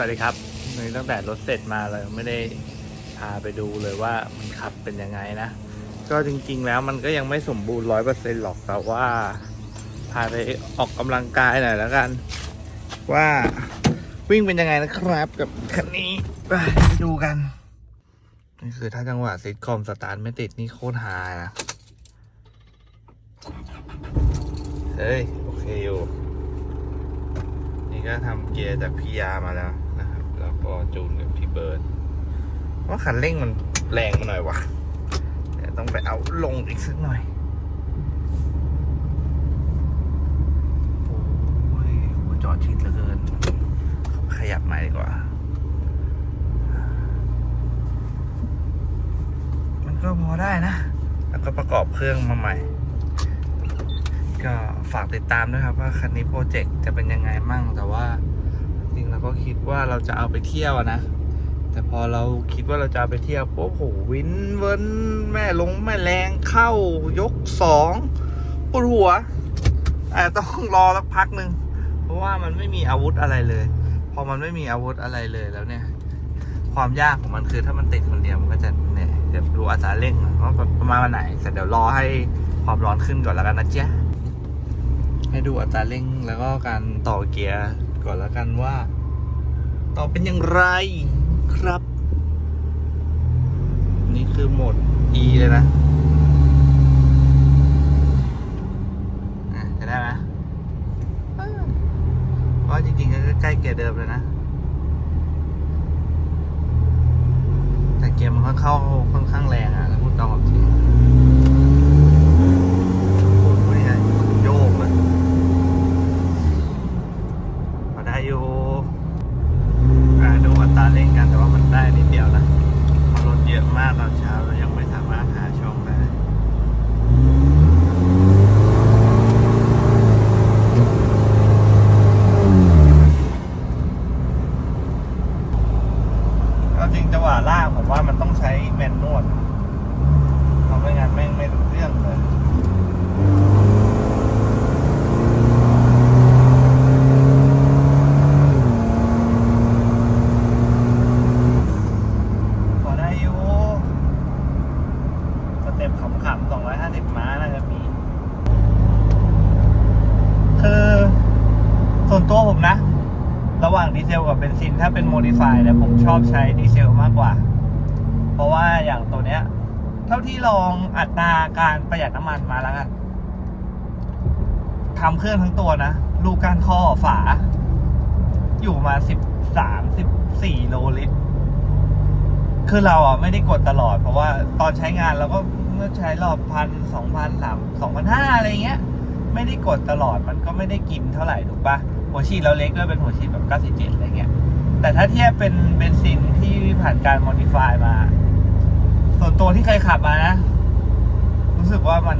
วัสดีครับนี่ตั้งแต่รถเสร็จมาเลยไม่ได้พาไปดูเลยว่ามันขับเป็นยังไงนะ ก็จริงๆแล้วมันก็ยังไม่สมบูรณ์ร้อยเปอร์เซ็นต์หรอกแต่ว่า พาไปออกกำลังกายหน่อยแล้วกัน ว่าวิ่งเป็นยังไงนะครับกับคันนี้ไปดูกันนี่คือถ้าจังหวะซิทคอมสตาร์ทไม่ติดนี่โคตรฮานะ เฮ้ย โอเคอยู่ นี่ก็ทำเกียร์จากพียามาแล้ว นะครับแล้วก็จูนกับพี่เบิร์ดว่าคันเร่งมันแรงมาหน่อยวะเดี๋ยวต้องไปเอาลงอีกสักหน่อยโอ้ยหัวจอดชิดเหลือเกิน ขยับใหม่ดีกว่า มันก็พอได้นะ แล้วก็ประกอบเครื่องมาใหม่ ก็ฝากติดตามด้วยครับว่าคันนี้โปรเจกต์จะเป็นยังไงมั่งแต่ว่า จริงเราก็คิดว่าเราจะเอาไปเที่ยวนะ แต่พอเราคิดว่าเราจะไปเที่ยวปุ๊บโหวินเวินแม่ลงแม่แรงเข้ายกสองปวดหัวอาจจะต้องรอสักพักหนึ่งเพราะว่ามันไม่มีอาวุธอะไรเลย พอมันไม่มีอาวุธอะไรเลยแล้วเนี่ย ความยากของมันคือถ้ามันติดคนเดียวมันก็จะเนี่ยเดี๋ยวดูอัตราเร่งว่าประมาณไหนแต่เดี๋ยวรอให้ความร้อนขึ้นก่อนแล้วกันนะเจ๊ให้ดูอัตราเร่งแล้วก็การต่อเกียร์ ก่อนแล้วกันว่า ต่อเป็นอย่างไรครับ นี่คือโหมด E เลยนะอะจะได้ไหมเพราะจริงๆก็ใกล้เกียร์เดิมเลยนะ แต่เกียร์มันค่อนเข้าค่อนข้างแรงอะแล้วพูดตามความจริงโอ้โหนี่ไงโยกเลยพ อยู่อ่าดูอัตราเร่งกันแต่ว่ามันได้นิดเดียวนะเพราะรถเยอะมากตอนเช้าเรายังไม่สามารถหาช่องได้จริงจังหวะลากผมว่ามันต้องใช้แมนนวลเพราะไม่งั้นแม่งไม่รู้เรื่องเลย พอได้อยู่สเต็ปขำๆ250 ม้าน่าจะมี คือส่ วนตัวผมนะ ระหว่างดีเซลกับเบนซิน ถ้าเป็นโมดิฟายเนี่ยผมชอบใช้ดีเซลมากกว่า เพราะว่าอย่างตัวเนี้ย เท่าที่ลองอัตราการประหยัดน้ำมันมาแล้วกันทำเครื่องทั้งตัวนะลูกกานข้อฝา อยู่มาสิบสามสิบสี่โลลิตร คือเราอะไม่ได้กดตลอด เพราะว่าตอนใช้งานเราก็เมื่อใช้รอบพันสองพันสามสองพันห้าอะไรเงี้ย ไม่ได้กดตลอดมันก็ไม่ได้กินเท่าไหร่ถูกปะ หัวฉีดเราเล็กด้วยเป็นหัวฉีดแบบ 97 อะไรเงี้ย แต่ถ้าเทียบเป็นเบนซินที่ผ่านการโมดิฟายมา ส่วนตัวที่เคยขับมานะ รู้สึกว่ามัน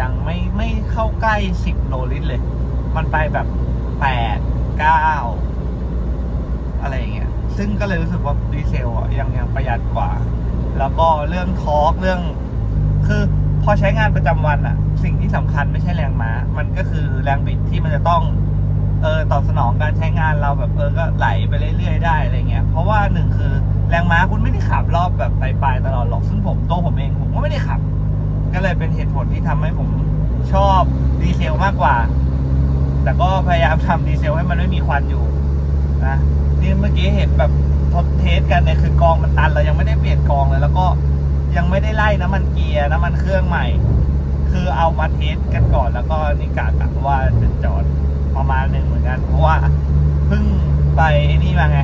ยังไม่ไม่เข้าใกล้ 10 โลลิตรเลย มันไปแบบ 8 9 อะไรอย่างเงี้ย ซึ่งก็เลยรู้สึกว่าดีเซลอะยังยังประหยัดกว่า แล้วก็เรื่องทอร์กเรื่อง คือพอใช้งานประจำวันอะสิ่งที่สำคัญไม่ใช่แรงม้า มันก็คือแรงบิดที่มันจะต้อง เออตอบสนองการใช้งานเราแบบเออก็ไหลไปเรื่อยๆได้อะไรเงี้ยเพราะว่าหนึ่งคือแรงม้าคุณไม่ได้ขับรอบแบบปลายๆตลอดหรอกซึ่งผมตัวผมเองผมก็ไม่ได้ขับ ก็เลยเป็นเหตุผลที่ทำให้ผมชอบดีเซลมากกว่า แต่ก็พยายามทำดีเซลให้มันไม่มีควันอยู่นะนี่เมื่อกี้เห็นแบบทดเทสกันเนี่ยคือกองมันตันเรายังไม่ได้เปลี่ยนกองเลย แล้วก็ยังไม่ได้ไล่น้ำมันเกียร์น้ำมันเครื่องใหม่ คือเอามาเทสกันก่อนแล้วก็นี่กะกะว่าจะจอด ประมาณหนึ่งเหมือนกัน เพราะว่าเพิ่งไปไอ้นี่มาไง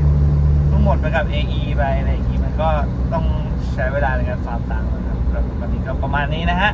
เพิ่งหมดไปกับ AE ไปอะไรอย่างงี้มันก็ต้องใช้เวลาในการฟาร์มตังค์นะครับแล้ววันนี้ก็ประมาณนี้นะฮะ